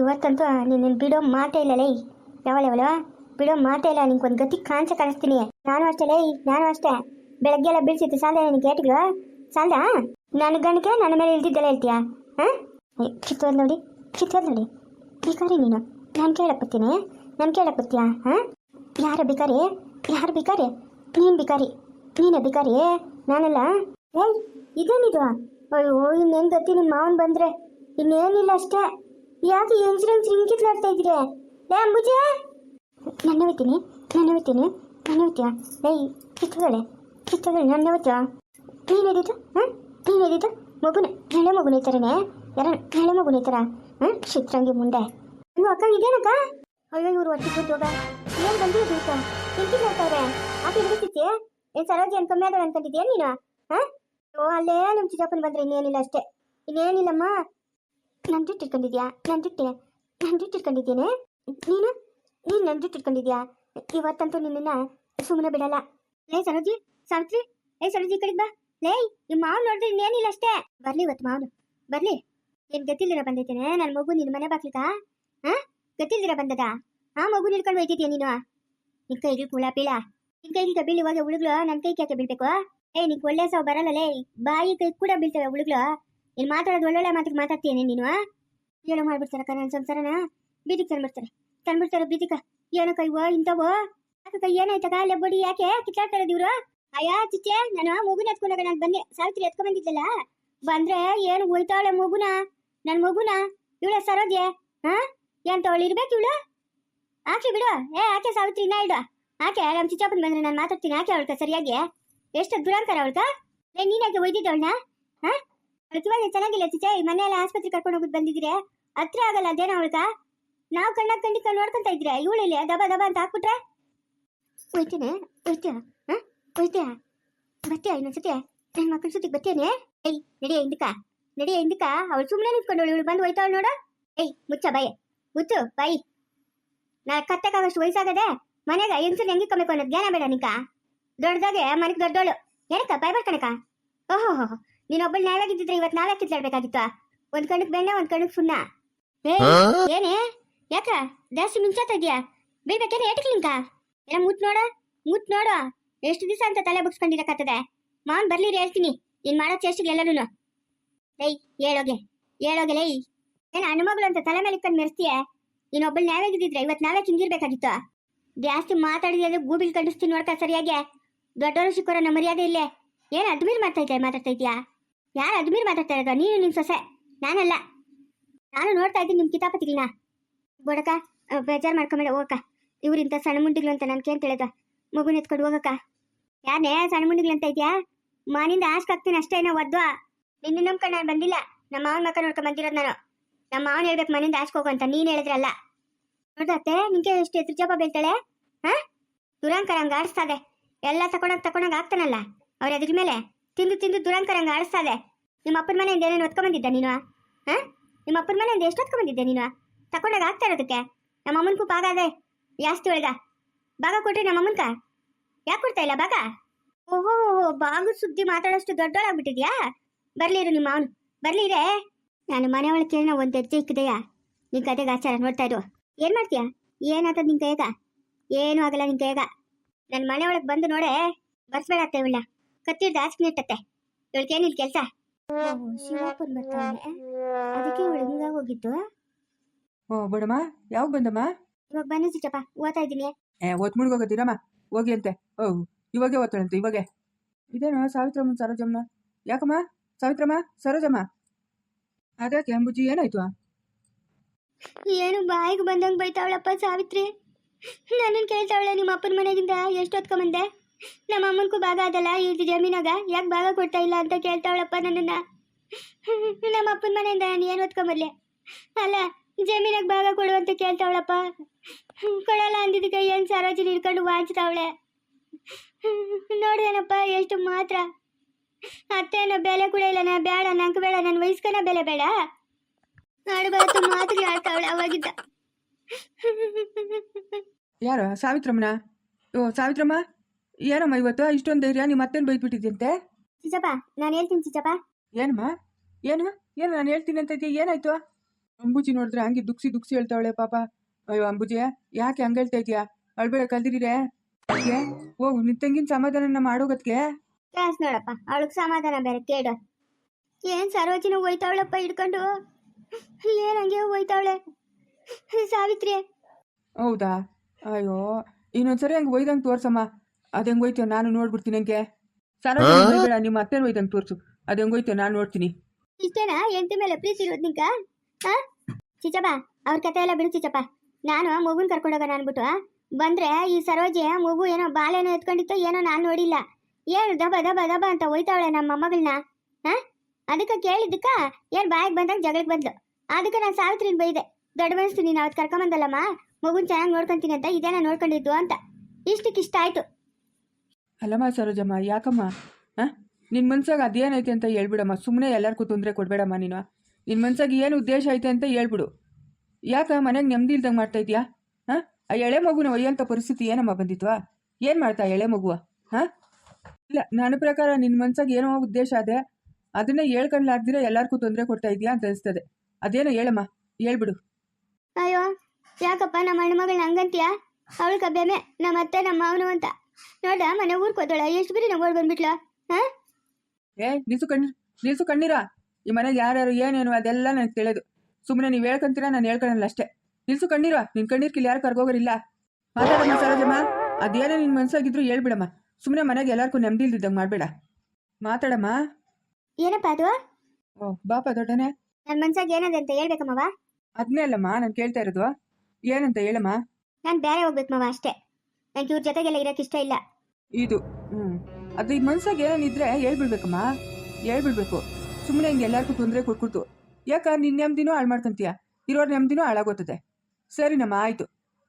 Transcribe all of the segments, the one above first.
ಇವತ್ತಂತೂ ನಿನ್ನ ಬಿಡೋ ಮಾತೇ ಇಲ್ಲ ಲೈ. ಯಾವಳ ಯಾವಳ ಬಿಡೋ ಮಾತೇ ಇಲ್ಲ, ನಿಂಗೆ ಒಂದು ಗತಿ ಕಾಣಿಸ ಕಾಣಿಸ್ತೀನಿ. ನಾನು ಅಷ್ಟೇ ಲೈ, ನಾನು ಅಷ್ಟೇ. ಬೆಳಗ್ಗೆ ಎಲ್ಲ ಬೀಳ್ಸಿತ್ತು ಸಾಲ ನಿನಗೆ ಏಟ್ಗಳು ಸಾಲ ನನ್ನ ಗಂಡಕ್ಕೆ ನನ್ನ ಮೇಲೆ ಇಲ್ದಿದ್ದೆಲ್ಲ ಹೇಳ್ತೀಯಾ? ಹಾಂ? ಕಿತ್ತೋದು ನೋಡಿ ಕಿತ್ತೋದು ನೋಡಿ. ಭಿಕಾರಿ ನೀನು. ನಾನು ಕೇಳಕ್ ಬರ್ತೀನಿ. ನಾನು ಕೇಳಕ್ ಬರ್ತೀಯಾ? ಹಾಂ? ಯಾರ ಬಿಕಾರಿ ಯಾರು ಭಿಕಾರಿ? ನೀನು ಭಿಕಾರಿ. ನೀನೇ ಭಿಕಾರಿ? ನಾನಲ್ಲ? ಏಯ್, ಇದೇನಿದು? ಅಯ್ಯೋ, ಇನ್ನೇನು ಗತಿ? ನಿಮ್ಮ ಮಾವನ್ ಬಂದರೆ ಇನ್ನೇನಿಲ್ಲ ಅಷ್ಟೇ. ಯಾಕೆ ಇನ್ಸೂರೆನ್ಸ್ ಹಿಂಗಿತ್ಲಾಡ್ತಾ ಇದ್ದೀರಿ? ಲೇ, ಅಂಬುಜೆ! ನನ್ನ ಹೋಗ್ತೀನಿ ನನ್ನ ಹೋಗ್ತೀನಿ ನನ್ನ ಹೋಗ್ತೀಯ ಏಯ್ ಕಿತ್ತಗಳೆ ಕಿತ್ತಗಳೆ ನನ್ನ ಹೋಗ್ತೀಯ ನೀನು ಎದಿದ್ದು ಹಾಂ? ನೀನು ಎದಿದ್ದು ಮಗುನ ಹಳೆ ಮಗುನ ಐತಾರನೆ ಯಾರ ಹಳೆ ಮಗುನ ಐತಾರ ಹಾಂ? ಚಿತ್ರಂಗಿ ಮುಂದೆ. ಅಯ್ಯೋ, ಅಕ್ಕ, ಇದೇನಕ್ಕ? ಅಯ್ಯೋ, ಇವರು ಒಟ್ಟಿಗೆ ಕೂತೋಗ ಏನು ಬಂದಿದೆ ಈಗ ನಿಂತಿ ನೋಡ್ತಾವ್ರೆ ಆಕೆ ಹಿಡಿತಿದ್ದೆ ಏನು ಸರೋಜಿ, ಏನು ಕಮ್ಮಿ ಆದಳ ಅನ್ಕೊಂಡಿದ್ಯಾ ನೀನು? ಹಾಂ? ಅಲ್ಲೇ ನಮ್ಮ ಚಿಕ್ಕಪ್ಪನ ಬಂದ್ರೆ, ಇನ್ನೇನಿಲ್ಲ ಅಷ್ಟೇ. ಇನ್ನೇನಿಲ್ಲಮ್ಮ. ನನ್ನ ಜುಟ್ಟು ಇಟ್ಕೊಂಡಿದ್ಯಾ? ನನ್ನ ಜುಟ್ಟೆ ನನ್ನ ಇಟ್ಕೊಂಡಿದ್ದೇನೆ? ನೀನು? ನೀನು ನನ್ನ ಜುಟ್ಟು ಇಟ್ಕೊಂಡಿದ್ಯಾ? ಇವತ್ತಂತೂ ನಿನ್ನ ಸುಮ್ಮನೆ ಬಿಡಲ್ಲ. ಲೇ ಸರೋಜಿ, ಸಾವಿತ್ರಿ ಏ ಸರೋಜಿ ಕಡೆ ಕಡೆಗೆ ಬಾ. ಲೇ, ಈ ಮಾವು ನೋಡಿದ್ರೆ ಇನ್ನೇನಿಲ್ಲ ಅಷ್ಟೇ. ಬರ್ಲಿ ಇವತ್ತು ಮಾವನು. ಬರ್ಲಿ. ಏನ್ ಗತಿಲ್ದಿರ ಬಂದೈತೇನೆ? ನನ್ನ ಮಗು ನಿನ್ನ ಮನೆ ಬಾಕ್ಲಿಕ ಹಾಂ? ಗತಿಲ್ದಿರ ಬಂದದ? ಆ ಮಗು ನಿಲ್ಕೊಂಡು ಹೋಯ್ತಿದ್ಯಾ ನೀನು? ನಿನ್ ಕೈಗೆ ಕುಳ ಪೀಳ ನಿನ್ ಕೈಗೆ ಬೀಳಿ ಇವಾಗ ಉಳುಗ್ಲು ನನ್ನ ಕೈ ಕ್ಯಾಕೆ ಬೀಳ್ಬೇಕು? ಏ ನಿಂಗೆ ಒಳ್ಳೆ ಸಾವು ಬರಲ್ಲ ಲೇ. ಬಾಯಿ ಕೈ ಕೂಡ ಬೀಳ್ತವೆ ಉಳುಗ್ಲು ನೀನು ಮಾತಾಡೋದು ಒಳ್ಳೊಳ್ಳೆ ಮಾತಿಗೆ ಮಾತಾಡ್ತೀನಿ ನೀನು ಏನೋ ಮಾಡ್ಬಿಡ್ತಾರಕ್ಕ ನನ್ನ ಸಂಸಾರನ? ಬೀದಿಗೆ ತಂದ್ಬಿಡ್ತಾರೆ. ತಂದ್ಬಿಡ್ತಾರೆ ಬೀದಿಕ ಏನೋ ಕೈವೋ ಇಂಥವೋ? ಅದಕ್ಕ ಏನಾಯ್ತಕ್ಕ ಬಡಿ ಯಾಕೆ? ಕಿತ್ತಾಡ್ತಾರೆ ಇವ್ರು? ಅಯ್ಯ, ಚಿಚ್ಚೆ, ನಾನು ಮಗುನ ಎತ್ಕೊಂಡಾಗ ನಾನು ಬಂದೆ. ಸಾವಿತ್ರಿ ಎತ್ಕೊಂಡ್ ಬಂದಿದ್ದಲ್ಲ ಬಂದ್ರೆ ಏನು ಉಳ್ತಾಳೆ ಮಗುನ? ನನ್ನ ಮಗುನ? ಇವಳ ಸರೋಜೆ ಹಾ ಎಂತ ಅವಳು ಇರ್ಬೇಕು ಇವಳು? ಆಕೆ ಬಿಡು. ಏ, ಆಕೆ ಸಾವಿತ್ರಿ, ಇನ್ನ ಇಡು. ಆಕೆ, ನಮ್ಮ ಚಿಚ್ಚಪ್ಪನ ಬಂದ್ರೆ ನಾನು ಮಾತಾಡ್ತೀನಿ. ಆಕೆ ಅವಳ್ಕ ಸರಿಯಾಗಿ? ಎಷ್ಟು ದುರಂಕಾರ ಅವಳ್ಕ? ಏ ನೀನಾಕೆ ಒಯ್ದಿದ್ದವಳನ್ನ ಹಾ ಇವಾಗ ಚೆನ್ನಾಗಿಲ್ಲ ಚಿಚೆ ಈ ಆಸ್ಪತ್ರೆ ಕರ್ಕೊಂಡು ಹೋಗಿ ಬಂದಿದ್ರೆ ಹತ್ರ ಆಗಲ್ಲ ಅದೇನ ಅವಳ್ಕ ನಾವು ಕಣ್ಣಾಗ ಕಂಡಿಕ ನೋಡ್ಕೊಂತ ಇದ್ರೆ ಇವಳಿಲ್ಲ ದಬ ದಬ ಅಂತ ಹಾಕ್ಬಿಟ್ರೆ? ಹೋಯ್ತೇನೆ ಹೋಯ್ತೀಯ ಹಾ? ಹೋಯ್ತೀಯ ಬರ್ತೀಯ ಇನ್ನೊಂದ್ಸತಿ? ನನ್ನ ಮಕ್ಕಳ ಸುತ್ತಿಗೆ ಬರ್ತೀಯನೇ ಏಯ್, ನಡಿಯ ಹಿಂದಕ್ಕ ನಡಿಯ ಹಿಂದಕ್ಕ ಅವಳು ಸುಮ್ಮನೆ ನಿಂತ್ಕೊಂಡವಳು, ಇವಳು ಬಂದು ಹೋಯ್ತಾಳ ನೋಡು. ಏಯ್, ಮುಚ್ಚ, ಬಾಯ್. ಮುಚ್ಚು, ಬಾಯಿ. ನಾ ಕತ್ತಕ್ಕಾಗಷ್ಟು ವಯಸ್ಸಾಗದೆ ಮನೆಗ ಹೆಂಗಸರು ಹೆಂಗೆ ಕಮ್ಮಿ ಅನ್ನೋದು ಜ್ಞಾನ ಬೇಡ ನಿಕ. ದೊಡ್ಡದಾಗೆ ಮನೆಗೆ ದೊಡ್ಡೋಳು. ಏನಕ್ಕ ಬಾಯ್ ಬರ್ಕಣಕ ಓಹೋ ಹೋ ನೀನೊಬ್ಬಳು ನಾಳಾಗಿದ್ದಿದ್ರೆ ಇವತ್ತು ನಾಳೆ ಕಿತ್ಲಾಡ್ಬೇಕಾಗಿತ್ತು ಒಂದ್ ಕಣಕ್ ಬೆಣ್ಣೆ ಒಂದ್ ಕಣಕ್ ಸುಣ್ಣ. ಏ ಏನೇ? ಯಾಕ? ಜಾಸ್ತಿ ಮಿಂಚಾತ ಇದೆಯಾ? ಬೀಳ್ಬೇಕೇನೆ ಏಟಕ್ಲಿಂಕ ಏನ ಮುತ್ ನೋಡ ಮುತ್ ನೋಡ. ಎಷ್ಟು ದಿವಸ ಅಂತ ತಲೆ ಬುಕ್ಸ್ಕೊಂಡಿರಕತ್ತದೆ ಮಾವನ್ ಬರ್ಲಿರಿ ಹೇಳ್ತೀನಿ. ನೀನ್ ಮಾಡೋ ಚೇಷ್ಟಿಗೆ ಎಲ್ಲರೂ ಲೈ ಹೇಳೋಗೆ ಹೇಳೋಗೆ ಲೈ. ಏನ ಹಣ್ಣುಮಗಳು ಅಂತ ತಲೆ ಮೇಲೆ ಇಟ್ಕೊಂಡು ಮೆರೆಸ್ತೀಯ? ನೀನೊಬ್ಬಳು ನಾವೇಗಿದ್ರೆ ಇವತ್ತು ನಾವೇ ಕಿಂಗಿರ್ಬೇಕಾಗಿತ್ತು ಜಾಸ್ತಿ ಮಾತಾಡಿದ್ರೆ ಗೂಬಿಲ್ ಕಂಡಿಸ್ತೀನಿ ನೋಡ್ಕ ಸರಿಯಾಗಿ. ದೊಡ್ಡವರು ಸಿಕ್ಕೋರ ನಮ್ಮ ಮರ್ಯಾದೆ ಇಲ್ಲೇ. ಏನು ಅದ್ಮೀರ್ ಮಾತಾಡ್ತಾ ಇದ್ಯಾ ಮಾತಾಡ್ತಾ ಇದ್ಯಾ? ಯಾರು ಅಜ್ಮೀರ್ ಮಾತಾಡ್ತಾ ಇರೋದು? ನೀನು ನಿನ್ ಸೊಸೆ. ನಾನಲ್ಲ. ನಾನು ನೋಡ್ತಾ ಇದ್ದೀನಿ ನಿಮ್ಮ ಕಿತಾಪತಿಗಳನ್ನ ಬೋಡಕ ಬೇಜಾರು ಮಾಡ್ಕೊಂಬೇಡ, ಹೋಗಕ್ಕ. ಇವ್ರಿಂತ ಸಣ್ಣ ಮುಂಡಿಗಳು ಅಂತ ನನ್ಗೆ ಅಂತ ಹೇಳಿದ ಮಗುನ ಎತ್ಕೊಂಡು ಹೋಗಕ್ಕ. ಯಾರೇ ಸಣ್ಣ ಮುಂಡಿಗಳು ಅಂತ ಇದೆಯಾ? ಮನಿಂದ ಆಸ್ಕ್ ಹಾಕ್ತೀನಿ ಅಷ್ಟೇ ಏನೋ ಒದ್ವಾ ನಿನ್ನ ನಂಬ್ಕೊಂಡು ನಾನು ಬಂದಿಲ್ಲ. ನಮ್ಮ ಮಾವನ ಮಕ್ಕ ನೋಡ್ಕೊಂಡು ಬಂದಿರೋದು ನಾನು. ನಮ್ಮ ಮಾವನ ಹೇಳ್ಬೇಕು ಮನಿಂದ ಆಸ್ಕ್ ಹೋಗು ಅಂತ. ನೀನು ಹೇಳಿದ್ರಲ್ಲ. ನೋಡ್ದತ್ತೆ ನಿಂಗೆ ಎಷ್ಟು ಎದುರು ಜಪ ಬೀಳ್ತಾಳೆ? ಹಾ? ದುರಂಕರ ಹಂಗೆ ಆಡಿಸ್ತಾದೆ. ಎಲ್ಲ ತಕೊಂಡಾಗ ತಕೊಂಡಾಗ ಆಗ್ತಾನಲ್ಲ ಅವ್ರ ಎದುರ ಮೇಲೆ? ತಿಂದು ತಿಂದು ದುರಂಕರಂಗ ಆಡಿಸ್ತಾ ಇದೆ ನಿಮ್ಮ ಅಪ್ಪನ ಮನೆಯಿಂದ ಏನೇನು ಹೊತ್ಕೊಂಬಂದಿದ್ದೆ ನೀನು ಹಾ? ನಿಮ್ಮ ಅಪ್ಪನ ಮನೆಯಿಂದ ಎಷ್ಟು ಹೊತ್ಕೊಂಬಂದಿದ್ದೆ ನೀನು ತಕೊಂಡಾಗ ಆಗ್ತಾ ಇರೋದಕ್ಕೆ? ನಮ್ಮ ಅಮ್ಮನ್ಗೂ ಕೂಪ ಆಗಾದೆ, ಜಾಸ್ತಿ ಒಳಗ. ಭಾಗ ಕೊಟ್ರಿ ನಮ್ಮ ಅಮ್ಮನ್ಕ? ಯಾಕೆ ಕೊಡ್ತಾ ಇಲ್ಲ ಭಾಗ? ಓಹೋ ಬಾಗು ಸುದ್ದಿ ಮಾತಾಡೋಷ್ಟು ದೊಡ್ಡೋಳಾಗ್ಬಿಟ್ಟಿದ್ಯಾ? ಬರ್ಲಿರು ನಿಮ್ಮ ಅವನು. ಬರ್ಲಿರೇ ನಾನು ಮನೆ ಒಳಗೆ ಕೇಳಿನ ಒಂದು ಹೆಜ್ಜೆ ಇಕ್ಕಿದೆಯ? ನಿನ್ ಕತೆಗೆ ಆಚಾರ ನೋಡ್ತಾ ಇರು. ಏನ್ ಮಾಡ್ತೀಯ? ಏನಾಗ್ತದ ನಿನ್ ಕೈಗ ಏನೂ ಆಗಲ್ಲ ನಿನ್ ಕೈಗ ನನ್ನ ಮನೆ ಬಂದು ನೋಡೇ ಬರ್ಸ್ಬೇಡ ಇವಳ ಕತ್ತಿಡ್ದು ಆಸ್ಕಿ ಇಟ್ಟತ್ತೆ ಇವಳಿಗೇನಿಲ್ಲ ಕೆಲಸ? ಶಿವಪ್ಪನ್ ಬರ್ತಾನೆ ಅದಕ್ಕೆ ಇವಳು ಹಿಂಗ ಹೋಗಿದ್ದು? ಓ ಬಡಮ್ಮ ಯಾವಾಗ ಬಂದಮ್ಮ? ಇವಾಗ ಬನ್ನಿ ಚಿಕ್ಕಪ್ಪ ಓದ್ತಾ ಇದ್ದೀನಿ. ಏ ಒತ್ ಮುಳುಗೋಗತ್ತೀರಮ್ಮ ಹೋಗಿ ಅಂತೆ. ಓ ಇವಾಗೆ ಓದ್ತಾಳಂತೆ ಇವಾಗೆ. ಇದೇನು ಸಾವಿತ್ರಮ್ಮ ಸರೋಜಮ್ಮ ಯಾಕಮ್ಮ? ಸಾವಿತ್ರಮ್ಮ ಸರೋಜಮ್ಮ? ಅದಕ್ಕೆ ಅಂಬುಜಿ ಏನಾಯ್ತು? ಏನು ಬಾಯಿಗೆ ಬಂದಂಗೆ ಬೈತಾವಳಪ್ಪ ಸಾವಿತ್ರಿ. ನನ್ನನ್ನು ಕೇಳ್ತಾವಳೆ ನಿಮ್ಮ ಅಪ್ಪನ ಮನೆಗಿಂದ? ಎಷ್ಟು ಹೊತ್ಕೊಂಬಂದೆ ನಮ್ಮ ಅಮ್ಮನಿಗೂ ಭಾಗ ಅದಲ್ಲ ಇದು ಜಮೀನಾಗ? ಯಾಕೆ ಭಾಗ ಕೊಡ್ತಾ ಇಲ್ಲ ಅಂತ ಕೇಳ್ತಾವಳಪ್ಪ ನನ್ನನ್ನ? ನಮ್ಮ ಅಪ್ಪನ ಮನೆಯಿಂದ ನಾನು ಏನು ಹೊತ್ಕೊಂಬರ್ಲೆ ಅಲ್ಲ, ಜಮೀನಾಗ ಭಾಗ ಕೊಡು ಅಂತ ಕೇಳ್ತಾವಳಪ್ಪ. ಕೊಡಲ್ಲ ಅಂದಿದ್ದಕ್ಕೆ ಏನು ಸರೋಜಿನಿ ಹಿಡ್ಕೊಂಡು ವಾಂಚ್ತಾವಳೆ? ನೋಡ್ದೇನಪ್ಪ, ಎಷ್ಟು ಮಾತ್ರ. ಅತ್ತೇನೋ ಬೆಲೆ ಕೂಡ ಇಲ್ಲ, ನಾ ಬೇಡ ನಂಗೆ ಬೇಡ ನನ್ನ ವಯಸ್ಕನ ಬೆಲೆ ಬೇಡ. ಆಡಬಾರ್ದು ಮಾತುಗಳು ಆಡ್ತಾವಳೆ ಅವಾಗಿದ್ದ ಯಾರು? ಸಾವಿತ್ರಮ್ಮನ? ಓ, ಸಾವಿತ್ರಮ್ಮ? ಏನಮ್ಮ ಇವತ್ತು? ಇಷ್ಟೊಂದು ಧೈರ್ಯ ನಿಮ್ಮ ಮತ್ತೇನು ಬೈದ್ಬಿಟ್ಟಿದ್ಯಂತೆ? ಚಿಚಪ್ಪ ನಾನು ಹೇಳ್ತೀನಿ ಚಿಚಪ್ಪ. ಏನಮ್ಮ? ಏನು? ಏನು ನಾನು ಹೇಳ್ತೀನಿ ಅಂತ ಇದೆಯಾ ಏನಾಯ್ತು? ಅಂಬುಜಿ ನೋಡಿದ್ರೆ ಹಂಗೆ ದುಕ್ಸಿ ದುಕ್ಸಿ ಹೇಳ್ತಾವಳೆ ಪಾಪ. ಅಯ್ಯೋ ಅಂಬುಜಿ ಯಾಕೆ ಹಂಗೆ ಹೇಳ್ತಾ ಇದೀಯಾ ಅಳ್ಬೇಡ ಕಲ್ದಿರೀರೆ. ಏ ಓ ನಿನ್ ತಂಗಿನ ಸಮಾಧಾನ ಮಾಡೋಗತ್ಗೆ ಕ್ಯಾಸ್ ನೋಡಪ್ಪ ಅವಳಿಗೆ ಸಮಾಧಾನ ಬೇರೆ ಕೇಡು ಏನ್ ಸರೋಜಿನ ಹೋಯ್ತಾವಳಪ್ಪ ಹಿಡ್ಕೊಂಡು? ಏನ್ ಹಂಗೆ ಹೋಯ್ತಾವಳೆ? ಸಾವಿತ್ರಿ. ಹೌದಾ? ಅಯ್ಯೋ ಇನ್ನೊಂದ್ಸರಿ ಹಂಗೆ ಒಯ್ದಂಗೆ ತೋರ್ಸಮ್ಮ. ಅದು ನಾನು ನೋಡ್ಬಿಡ್ತೀನಿ ಹಂಗೆ. ಸರೋಜ ಬೇಡ ನಿಮ್ಮ ಅತ್ತೆ ಹೋಯ್ತಂಗೆ ತೋರ್ಸು. ಅದು ನಾನು ನೋಡ್ತೀನಿ. ಇಷ್ಟೇನಾ ಎಂಟಿ ಮೇಲೆ ಪ್ರೀತಿ ಇರೋದು ನಿಂಕ? ಹಾ? ಚಿಚಪ್ಪ ಅವ್ರ ಕತೆ ಎಲ್ಲ ಬಿಡು ಚಿಚಪ್ಪ ನಾನು ಮಗುನ್ ಕರ್ಕೊಂಡೋಗೋಣ ಅನ್ಬಿಟ್ಟು ಬಂದ್ರೆ ಈ ಸರೋಜೆ ಮಗು ಏನೋ ಬಾಲೇನೋ ಎತ್ಕೊಂಡಿತ್ತು ಏನೋ ನಾನು ನೋಡಿಲ್ಲ. ಏನು ದಬ ದಬ ದಬ ಅಂತ ಹೋಯ್ತಾವಳೆ ನಮ್ಮ ಮೊಮ್ಮಗಳನ್ನ ಹಾ? ಅದಕ್ಕೆ ಕೇಳಿದ್ದಕ್ಕ ಏನ್ ಬಾಯಿಗೆ ಬಂದಾಗ ಜಗಳಕ್ಕೆ ಬಂದ್ಲು. ಅದಕ್ಕೆ ನಾನು ಸಾವಿತ್ರಿನ ಬೈದೆ. ದೊಡ್ಡ ಮನಸ್ಸು ನೀನು ಅವತ್ತು ಕರ್ಕೊಂಬಂದಲ್ಲಮ್ಮ? ಮಗುನ್ ಚೆನ್ನಾಗಿ ನೋಡ್ಕೊಂತೀನಿ ಅಂತ ಇದೇನ ನೋಡ್ಕೊಂಡಿದ್ದು ಅಂತ. ಇಷ್ಟಕ್ಕಿಷ್ಟ ಆಯ್ತು ಅಲ್ಲಮ್ಮ ಸರೋಜಮ್ಮ ಯಾಕಮ್ಮ? ಹಾಂ ನಿನ್ನ ಮನ್ಸಾಗ ಅದೇನೈತೆ ಅಂತ ಹೇಳ್ಬಿಡಮ್ಮ. ಸುಮ್ಮನೆ ಎಲ್ಲರಿಗೂ ತೊಂದರೆ ಕೊಡಬೇಡಮ್ಮ ನೀನು. ನಿನ್ನ ಮನ್ಸಾಗ ಏನು ಉದ್ದೇಶ ಐತೆ ಅಂತ ಹೇಳ್ಬಿಡು. ಯಾಕ ಮನೆಗೆ ನೆಮ್ಮದಿ ಇಲ್ದಂಗೆ ಮಾಡ್ತಾ ಇದೀಯಾ? ಹಾಂ ಆ ಎಳೆ ಮಗುನ ಒಯ್ಯಂಥ ಪರಿಸ್ಥಿತಿ ಏನಮ್ಮ ಬಂದಿತ್ವಾ? ಏನು ಮಾಡ್ತಾ ಎಳೆ ಮಗುವ? ಹಾಂ ಇಲ್ಲ, ನನ್ನ ಪ್ರಕಾರ ನಿನ್ನ ಮನ್ಸಾಗ ಏನೋ ಉದ್ದೇಶ ಅದೇ. ಅದನ್ನ ಹೇಳ್ಕೊಂಡ್ಲಾಗ್ದಿರ ಎಲ್ಲರಿಗೂ ತೊಂದರೆ ಕೊಡ್ತಾ ಇದೆಯಾ ಅಂತ ಅನಿಸ್ತದೆ. ಅದೇನೋ ಹೇಳಮ್ಮ. ಹೇಳ್ಬಿಡು. ಅಯ್ಯೋ, ಯಾಕಪ್ಪ ನಮ್ಮ ಅಣ್ಣ ಮಗಳು ಹಂಗಂತೀಯ? ಅವಳು ಕಬ್ಬೆಮೆ ನಮ್ಮ ಅತ್ತೆ ನಮ್ಮ ಮಾವನು ಅಂತ. ನೋಡ ಮನೆ ಊರ್ ಹೋದಳ ಎಷ್ಟು ಬಿರಿ ನಮ್ಮ ಓಡ್ ಬಂದ್ಬಿಟ್ಲ? ಹಾ? ಏ ನಿಲ್ಸು ಕಣ್ಣೀರ್ ನಿಲ್ಸು ಕಣ್ಣೀರ. ಈ ಮನೆಗೆ ಯಾರ್ಯಾರು ಏನೇನು ಅದೆಲ್ಲ ನನಗೆ ತಿಳಿಯೋದು ಸುಮ್ಮನೆ ನೀವು ಹೇಳ್ಕೊಂತೀರಾ ನಾನು ಹೇಳ್ಕೊಳಲ್ಲ ಅಷ್ಟೇ. ನಿಲ್ಸು ಕಣ್ಣೀರ ನಿನ್ ಕಣ್ಣೀರ್ಕಿಲ್ಲಿ ಯಾರು ಕರ್ಗೋಗರಿಲ್ಲ ಮಾತಾಡಮ್ಮ ಸರೋಜಮ್ಮ ಅದೇನೇ ನಿನ್ ಮನ್ಸಾಗಿದ್ರು ಹೇಳ್ಬಿಡಮ್ಮ. ಸುಮ್ಮನೆ ಮನೆಗೆ ಎಲ್ಲರಿಗೂ ನೆಮ್ಮದಿ ಇಲ್ದಿದ್ದಂಗೆ ಮಾಡಬೇಡ. ಮಾತಾಡಮ್ಮ. ಏನಪ್ಪ ಅದು? ಓ ಬಾಪ ದೊಡ್ಡನೆ. ನನ್ನ ಮನ್ಸಾಗ ಏನದೆ ಅಂತ ಹೇಳ್ಬೇಕಮ್ಮವ ಅದನ್ನೇ ಅಲ್ಲಮ್ಮ ನಾನು ಕೇಳ್ತಾ ಇರೋದು. ಏನಂತ ಹೇಳಮ್ಮ? ನಾನು ಬೇರೆ ಹೋಗ್ಬೇಕು ಮಾವ ಅಷ್ಟೇ. ನಂಗೆ ಇವ್ರ ಜೊತೆಗೆಲ್ಲ ಇರಕ್ಕೆ ಇಷ್ಟ ಇಲ್ಲ. ಇದು ಹ್ಮ್. ಅದು ಈ ಮನ್ಸಾಗ ಏನೇನಿದ್ರೆ ಹೇಳ್ಬಿಡ್ಬೇಕಮ್ಮ. ಹೇಳ್ಬಿಡ್ಬೇಕು. ಸುಮ್ಮನೆ ಹಿಂಗೆ ಎಲ್ಲರಿಗೂ ತೊಂದರೆ ಕೊಟ್ಕೊಡ್ತು ಯಾಕ ನಿನ್ ನೆಮ್ಮದಿನೂ ಹಾಳು ಮಾಡ್ತಂತೀಯ ಇರೋರ್ ನೆಮ್ಮದಿನೂ ಹಾಳಾಗೋತದೆ. ಸರಿನಮ್ಮ ಆಯ್ತು.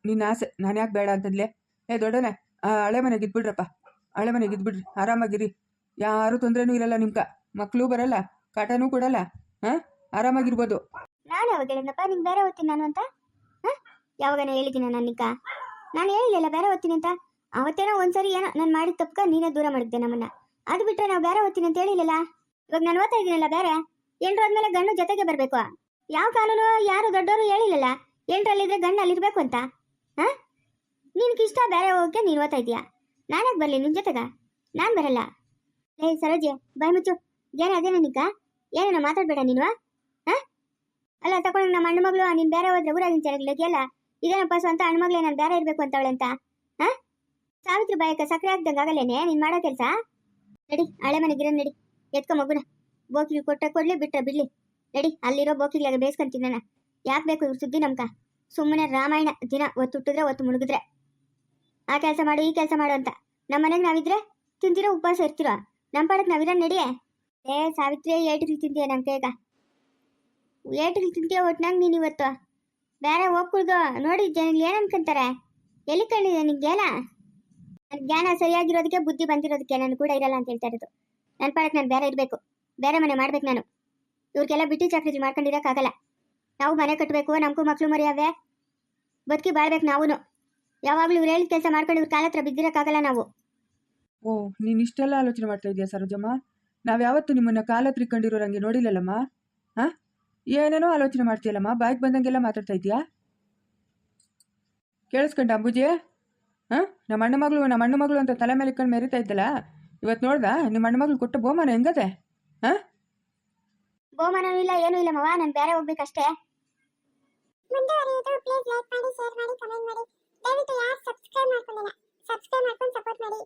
ನಿನ್ನ ಆಸೆ. ನಾನು ಯಾಕೆ ಬೇಡ ಅಂತಂದ್ಲೆ? ಏ ದೊಡ್ಡನೆ ಆ ಹಳೆ ಮನೆಗೆ ಇದ್ಬಿಡ್ರಪ್ಪ. ಹಳೆ ಮನೆಗೆ ಇದ್ಬಿಡ್ರಿ. ಆರಾಮಾಗಿರಿ. ಯಾರು ತೊಂದ್ರೆನು ಇರಲ್ಲ ನಿಮ್ಕ. ಮಕ್ಕಳು ಬರಲ್ಲ ಕಾಟನೂ ಕೊಡಲ್ಲ ಹಾಂ? ಆರಾಮಾಗಿರ್ಬೋದು. ನಾನು ಯಾವಾಗ ಹೇಳಿದ್ನಪ್ಪ? ನಿಂಗೆ ಬೇರೆ ಓದ್ತೀನಿ ನಾನು ಅಂತ? ಹಾ? ಯಾವಾಗನ ಹೇಳಿದ್ದೀನಿ ನಾನು ನಿಕ್ಕ ನಾನು ಹೇಳಿಲ್ಲ ಬೇರೆ ಓದ್ತೀನಿ ಅಂತ? ಅವತ್ತೇನೋ ಒಂದ್ಸರಿ ಏನೋ ನಾನು ಮಾಡಿದ ತಪ್ಪಕ ನೀನೇ ದೂರ ಮಾಡಿದ್ದೆ ನಮ್ಮನ್ನ. ಅದು ಬಿಟ್ಟರೆ ನಾವು ಬೇರೆ ಓದ್ತೀನಿ ಅಂತ ಹೇಳಿಲ್ಲಲ್ಲ? ಇವಾಗ ನಾನು ಓದ್ತಾ ಇದ್ದೀನಲ್ಲ ಬೇರೆ ಎಂಟ್ರಾದ್ಮೇಲೆ ಗಂಡು ಜೊತೆಗೆ ಬರಬೇಕು. ಯಾವ ಕಾನೂನು ಯಾರು ದೊಡ್ಡವರು ಹೇಳಿಲ್ಲಲ್ಲ? ಎಂಟ್ರಲ್ಲಿದ್ರೆ ಗಂಡು ಅಲ್ಲಿರ್ಬೇಕು ಅಂತ. ಹಾ? ನಿನ್ಗೆ ಇಷ್ಟ ಬೇರೆ ಹೋಗಕ್ಕೆ ನೀನು ಓದ್ತಾ ಇದೀಯಾ ನಾನಾಗ ಬರಲಿ ನಿನ್ ಜೊತೆಗ? ನಾನು ಬರಲ್ಲ. ಏ ಸರೋಜೆ, ಬಾಯ್ ಮುಚ್ಚು. ಏನ ಅದೇನ ನಿಕ್ಕ ಏನೇನೋ ಮಾತಾಡ್ಬೇಡ ನೀನು, ಹಾ? ಅಲ್ಲ ತಗೊಂಡು ನಮ್ಮ ಅಣ್ಣ ಮಗಳು, ನೀನ್ ಬೇರೆ ಹೋದ್ರೆ ಊರಾಗಿನ ಚೆನ್ನಾಗಿಲ್ಲ ಇದೇನಪ್ಪ ಸ್ವಂತ ಹಣ್ಮಗ್ಳು ಏನಾರು ಬೇರೆ ಇರ್ಬೇಕು ಅಂತವಳೆ ಅಂತ, ಹಾ? ಸಾವಿತ್ರಿ ಬಾಯಕ ಸಕ್ಕರೆ ಹಾಕ್ದಂಗೆ ಆಗಲ್ಲೇನೆ ನೀನ್ ಮಾಡೋ ಕೆಲಸ? ನಡಿ, ಹಳೆ ಮನೆಗಿರ ನಡಿ, ಎತ್ಕೊ ಮಗುನ. ಬೋಕಿಗೆ ಕೊಟ್ಟ ಕೊಡ್ಲಿ ಬಿಟ್ಟ ಬಿಡ್ಲಿ. ನಡಿ, ಅಲ್ಲಿರೋ ಬೋಕಿಗ್ಲಾಗ ಬೇಯಿಸ್ಕೊಂತೀನಿ ನಾನು ಯಾಕೆ ಬೇಕು ಇವ್ರ ಸುದ್ದಿ ನಮ್ಕ ಸುಮ್ಮನೆ ರಾಮಾಯಣ ದಿನ ಒತ್ತು ಹುಟ್ಟಿದ್ರೆ ಒತ್ತು ಮುಳುಗಿದ್ರೆ. ಆ ಕೆಲಸ ಮಾಡು, ಈ ಕೆಲಸ ಮಾಡು ಅಂತ. ನಮ್ಮ ಮನೆಗೆ ನಾವಿದ್ರೆ ತಿಂದಿರೋ ಉಪವಾಸ ಇರ್ತಿರೋ? ನಮ್ಮ ಪಾಡಕ್ಕೆ ನಾವಿರೋ ನಡಿ ಏ, ಸಾವಿತ್ರಿ ಏಟಿಗೆ ತಿಂತೀಯ ನನ್ನ ಕೈಗ? ಏಟಿಗೆ ತಿಂತೀಯ ಒಟ್ನಾಗ ನೀನು ಇವತ್ತು? ಬೇರೆ ಹೋಗ್ಕೊಳ್ದು ನೋಡಿ ಜನ ಏನು ಅನ್ಕೊಂತಾರೆ? ಎಲ್ಲಿ ಕಂಡಿದೆ ನಿನ್ ಜ್ಞಾನ? ನನ್ ಜ್ಞಾನ ಸರಿಯಾಗಿರೋದಕ್ಕೆ, ಬುದ್ಧಿ ಬಂದಿರೋದಕ್ಕೆ ನಾನು ಕೂಡ ಇರಲ್ಲ ಅಂತ ಹೇಳ್ತಾ ಇರೋದು. ನನ್ನ ಪಾಡಕ್ಕೆ ನಾನು ಬೇರೆ ಇರಬೇಕು. ಬೇರೆ ಮನೆ ಮಾಡ್ಬೇಕು ನಾನು. ಇವ್ರಿಗೆಲ್ಲ ಬಿಟ್ಟು ಚಾಕ್ರಿ ಮಾಡ್ಕೊಂಡಿರೋಕ್ಕಾಗಲ್ಲ. ನಾವು ಮನೆ ಕಟ್ಟಬೇಕು ನಮಗೂ ಮಕ್ಳು ಮರಿಯಾವೆ ಬದುಕಿ ಬಾಳ್ಬೇಕು ನಾವು ಯಾವಾಗಲೂ ಇವ್ರು ಹೇಳಿದ ಕೆಲಸ ಮಾಡ್ಕೊಂಡು ಇವ್ರ ಕಾಲತ್ರ ಬಿದ್ದಿರೋಕ್ಕಾಗಲ್ಲ ನಾವು. ಓ, ನೀನ್ ಇಷ್ಟೆಲ್ಲ ಆಲೋಚನೆ ಮಾಡ್ತಾ ಇದೀಯ, ಸರೋಜಮ್ಮ? ನಾವು ಯಾವತ್ತು ನಿಮ್ಮನ್ನ ಕಾಲ ಕಂಡಿರೋರಂಗೆ ನೋಡಿಲ್ಲಲ್ಲಮ್ಮ? ಹಾಂ? ಏನೇನೋ ಆಲೋಚನೆ ಮಾಡ್ತೀಯಲ್ಲಮ್ಮ? ಬಾಯ್ಗೆ ಬಂದಂಗೆಲ್ಲ ಮಾತಾಡ್ತಾ ಇದೀಯಾ ಕೇಳಿಸ್ಕೊಂಡ ಅಂಬುಜಿ? ಹಾಂ? ನಮ್ಮ ಅಣ್ಣ ಮಗಳು, ನಮ್ಮ ಅಣ್ಣ ಮಗಳು ಅಂತ ತಲೆ ಮೇಲೆ ಇಟ್ಕೊಂಡು ಮೆರಿತಾ ಇದ್ದಲ್ಲ? ಇವತ್ತು ನೋಡ್ದ? ನಿಮ್ಮ ಅಣ್ಣ ಮಗಳು ಕೊಟ್ಟ ಬಹುಮಾನ ಹೆಂಗದೆ? ಹಾಂ? ಬಹುಮಾನನೂ ಇಲ್ಲ, ಏನೂ ಇಲ್ಲ ಮವ. ನಾನು ಬೇರೆ ಹೋಗ್ಬೇಕಷ್ಟೇ. ಮುಂದುವರಿಯುವುದು ಪ್ಲೀಸ್ ಲೈಕ್ ಮಾಡಿ ಶೇರ್ ಮಾಡಿ ಕಮೆಂಟ್ ಮಾಡಿ. ದಯವಿಟ್ಟು ಮಾಡ್ಕೊಂಡಿಲ್ಲ ಸಬ್ಸ್ಕ್ರೈಬ್ ಮಾಡ್ಕೊಂಡು ಸಪೋರ್ಟ್ ಮಾಡಿ.